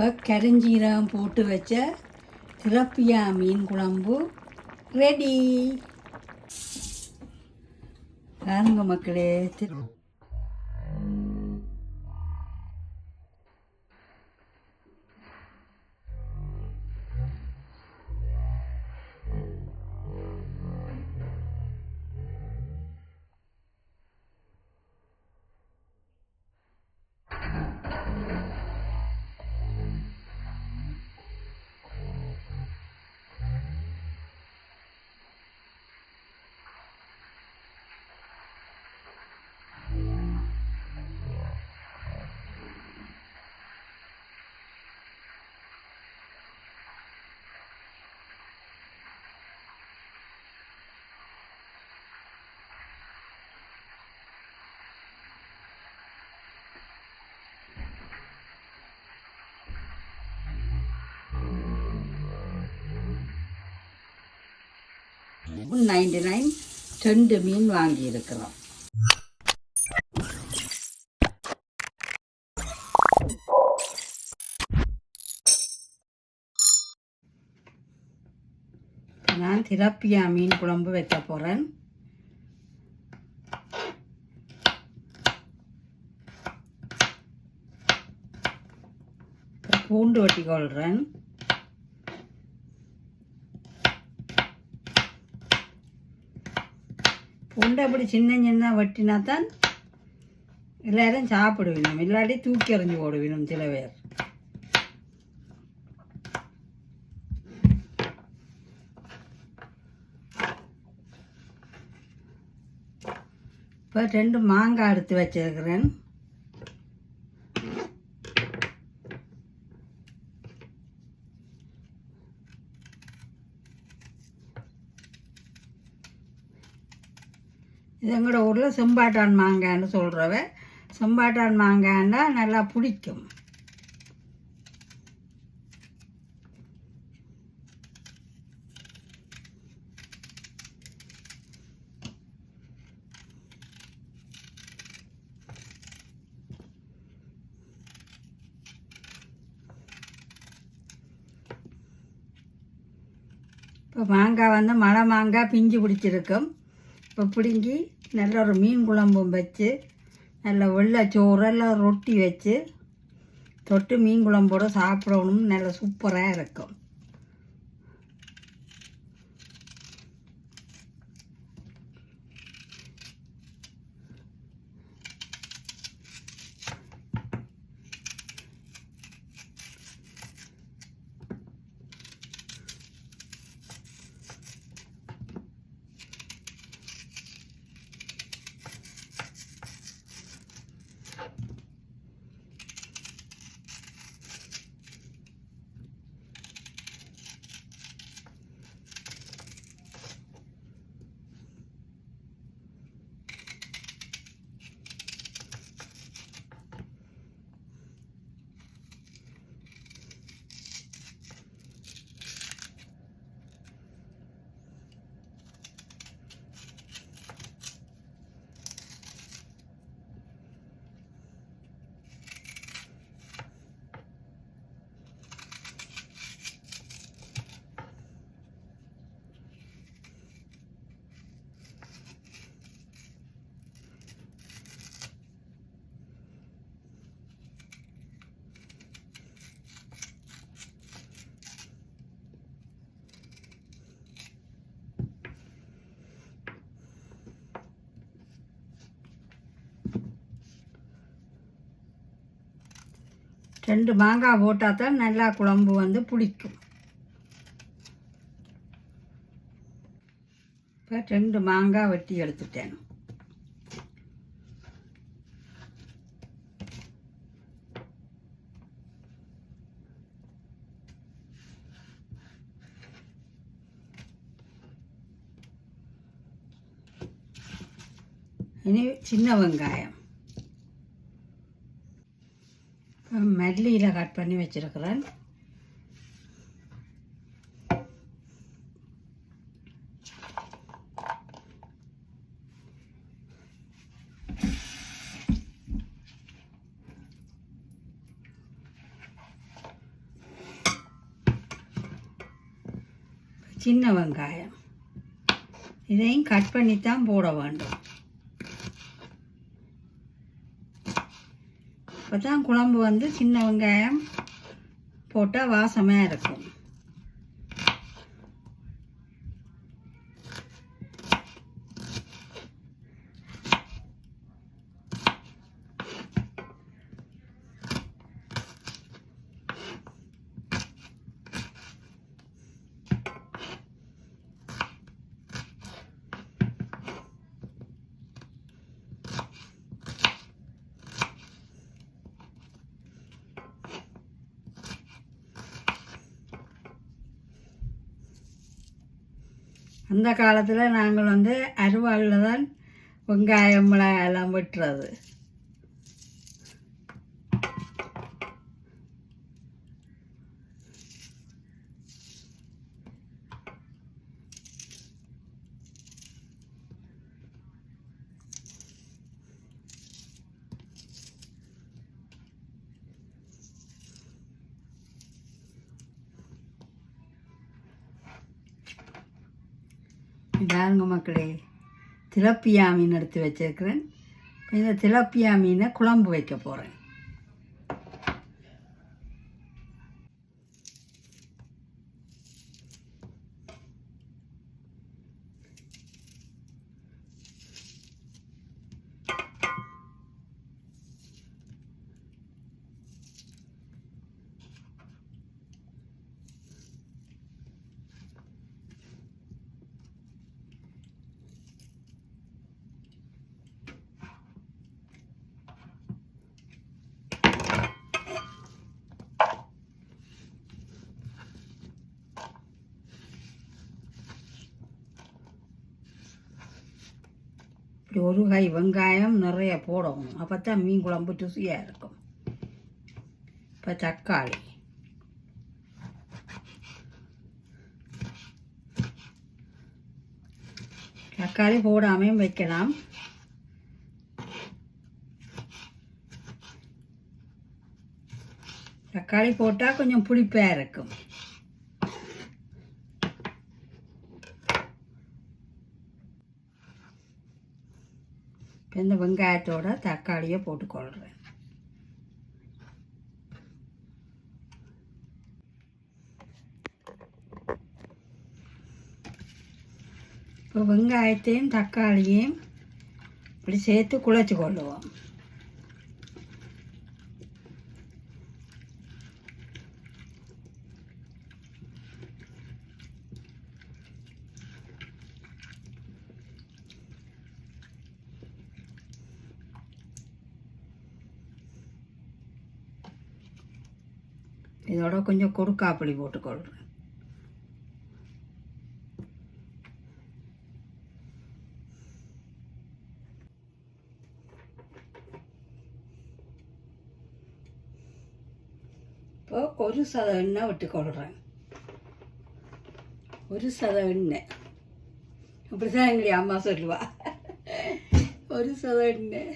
இப்போ கரிஞ்சீரகம் போட்டு வச்ச திரப்பியா மீன் குழம்பு ரெடி பாருங்க மக்களே திரு நைன்டி நைன் ரெண்டு மீன் வாங்கியிருக்கிறோம். நான் திரப்பியா மீன் குழம்பு வைக்க போகிறேன் பூண்டு வெட்டி கொள்கிறேன் உண்டை அப்படி சின்ன சின்ன வெட்டினா தான் எல்லாரும் சாப்பிடுவினோம் இல்லாட்டி தூக்கி எறிஞ்சு போடுவினோம் சில பேர். இப்போ ரெண்டு மாங்காய் எடுத்து வச்சிருக்கிறேன். இது எங்களோட ஊரில் செம்பாட்டான் மாங்காய்ன்னு சொல்கிறவ செம்பாட்டான் மாங்காய்னா நல்லா பிடிக்கும் இப்போ மாங்காய் வந்து மழை மாங்காய் பிஞ்சு பிடிச்சிருக்கும். இப்போ பிடுங்கி நல்ல ஒரு மீன் குழம்பும் வச்சு நல்ல வெள்ளை சோறு எல்லாம் ரொட்டி வச்சு தொட்டு மீன் குழம்போட சாப்பிடணும். நல்ல சூப்பராக இருக்கும். ரெண்டு மாங்காய் போட்டால் தான் நல்லா குழம்பு வந்து பிடிக்கும் இப்போ ரெண்டு மாங்காய் வெட்டி எடுத்துட்டேன். இனி சின்ன வெங்காயம். நல்லியில் கட் பண்ணி வச்சுருக்கிறேன். சின்ன வெங்காயம். இதையும் கட் பண்ணி தான் போட வேண்டும். அப்போ தான் குழம்பு வந்து சின்ன வெங்காயம் போட்டால் வாசமாக இருக்கும். அந்த காலத்தில் நாங்கள் வந்து அருவாளில் தான் வெங்காயம் மிளகாயெல்லாம் வெட்டுறது. இதாருங்க மக்களே திலப்பியா மீன் எடுத்து வச்சுருக்கிறேன். இந்த திலப்பியா மீனை குழம்பு வைக்க போகிறேன் இப்படி ஒரு கை வெங்காயம் நிறைய போடணும். அப்போ தான் மீன் குழம்பு ருசியாக இருக்கும். இப்போ தக்காளி. தக்காளி போடாமையும் வைக்கலாம். தக்காளி போட்டால் கொஞ்சம் புளிப்பாக இருக்கும். இந்த வெங்காயத்தோட தக்காளியை போட்டுக்கொள்கிறேன் இப்போ வெங்காயத்தையும் தக்காளியையும் இப்படி சேர்த்து குழச்சி கொள்ளுவோம். இதோட கொஞ்சம் கொடுக்காப்புளி போட்டுக்கொள்கிறேன் இப்போ ஒரு சத எண்ணெய் விட்டுக்கொள்கிறேன். ஒரு சத எண்ணெய். அப்படி தான் எங்களுடைய அம்மா சொல்லுவா. ஒரு சத எண்ணெய்.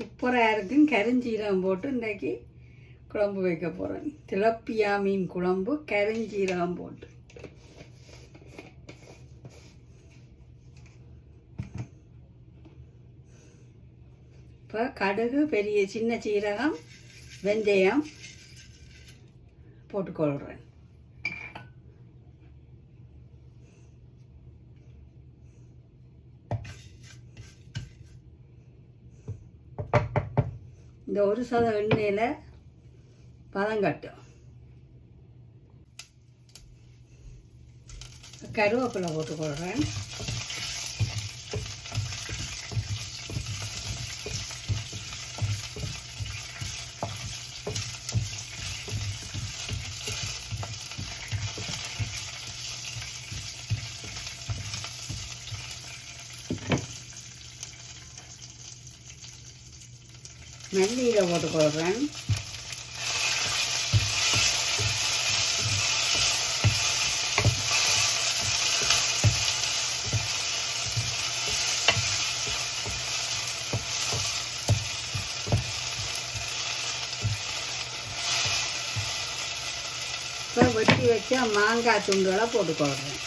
சூப்பராக இருக்கும் கரிஞ்சீரகம் போட்டு இன்றைக்கி குழம்பு வைக்க போகிறேன் திலப்பியா மீன் குழம்பு கரிஞ்சீரகம் போட்டு. இப்போ கடுகு பெரிய சின்ன சீரகம் வெந்தயம் போட்டுக்கொள்கிறேன் இந்த ஒரு சதம் எண்ணெயில் பதங்கட்டும் கருவேப்பிலை போட்டு போடுறேன். மல்லியில் போட்டுக்கொள்கிறேன் இப்போ வெட்டி வச்ச மாங்காய் துண்டுகளை போட்டுக்கொள்கிறேன்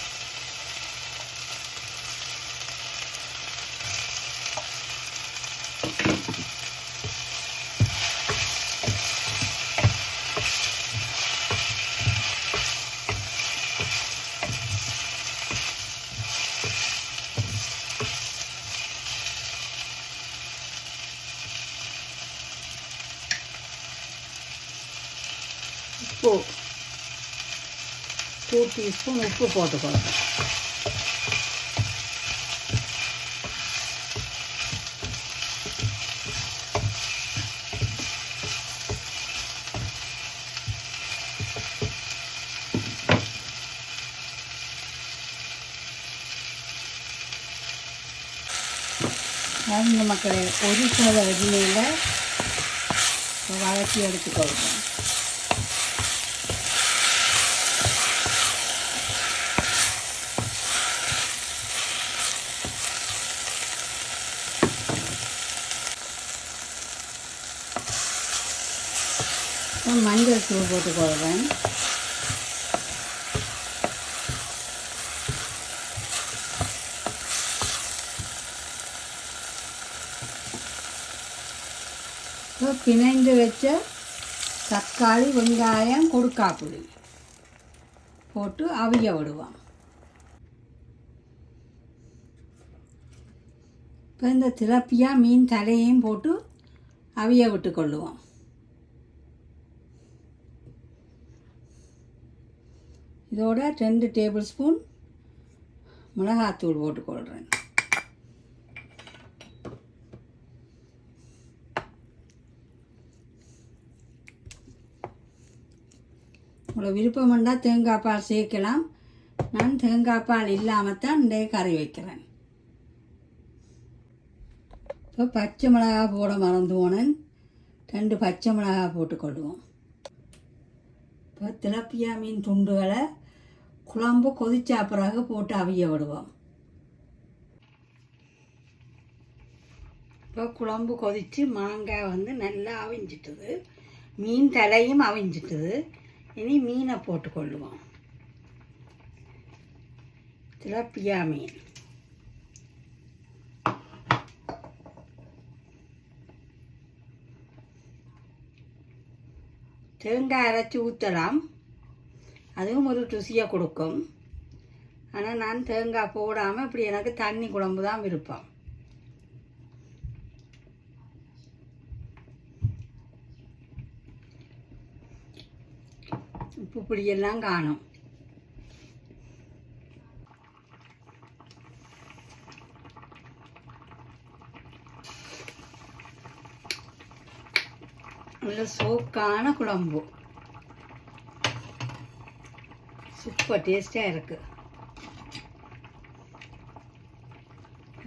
டூ டீஸ்பூன் உப்பு போட்டுக்கொள்கிறேன் பாருங்க மக்களே ஒரு சில எண்ணெயில் வதக்கி எடுத்துக்கொள்கிறேன் அப்புறம் மஞ்சள் தூள் போட்டுக்கொள்கிறேன் இப்போ பிணைந்து வச்ச தக்காளி வெங்காயம் கொடுக்காப்புளி போட்டு அவிய விடுவோம். இப்போ இந்த திரப்பியா மீன் தலையையும் போட்டு அவிய விட்டு கொள்ளுவோம். இதோட ரெண்டு டேபிள் ஸ்பூன் மிளகாத்தூள் போட்டுக்கொள்கிறேன் உங்களை விருப்பம் தேங்காய் பால் சேர்க்கலாம். நான் தேங்காய் பால் இல்லாமல் தான் இன்றைய கறி வைக்கிறேன். இப்போ பச்சை மிளகா போட மறந்து போனேன். ரெண்டு பச்சை மிளகா போட்டுக்கொள்வோம். இப்போ திலப்பியா மீன் துண்டுகளை குழம்பு கொதிச்சா பிறகு போட்டு அவிய விடுவோம். இப்போ குழம்பு கொதித்து மாங்காய் வந்து நல்லா அவிஞ்சிட்டுது. மீன் தலையும் அவிஞ்சிட்டுது. இனி மீனை போட்டுக்கொள்ளுவோம் திலப்பியா மீன். தேங்காய் அரைச்சி ஊற்றலாம் அதுவும் ஒரு ருசியாக கொடுக்கும். ஆனால் நான் தேங்காய் போடாமல் இப்படி எனக்கு தண்ணி குழம்பு தான் விருப்பம். உப்பு பிடியெல்லாம் காணும். நல்ல சோக்கான குழம்பு. சூப்பர் டேஸ்டாக இருக்குது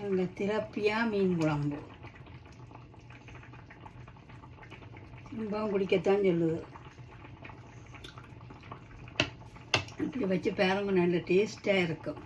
அந்த திரப்பியா மீன் குழம்பு. ரொம்பவும் குடிக்கத்தான் சொல்லுது. இப்படி வச்சு பாருங்க நல்ல டேஸ்ட்டாக இருக்கும்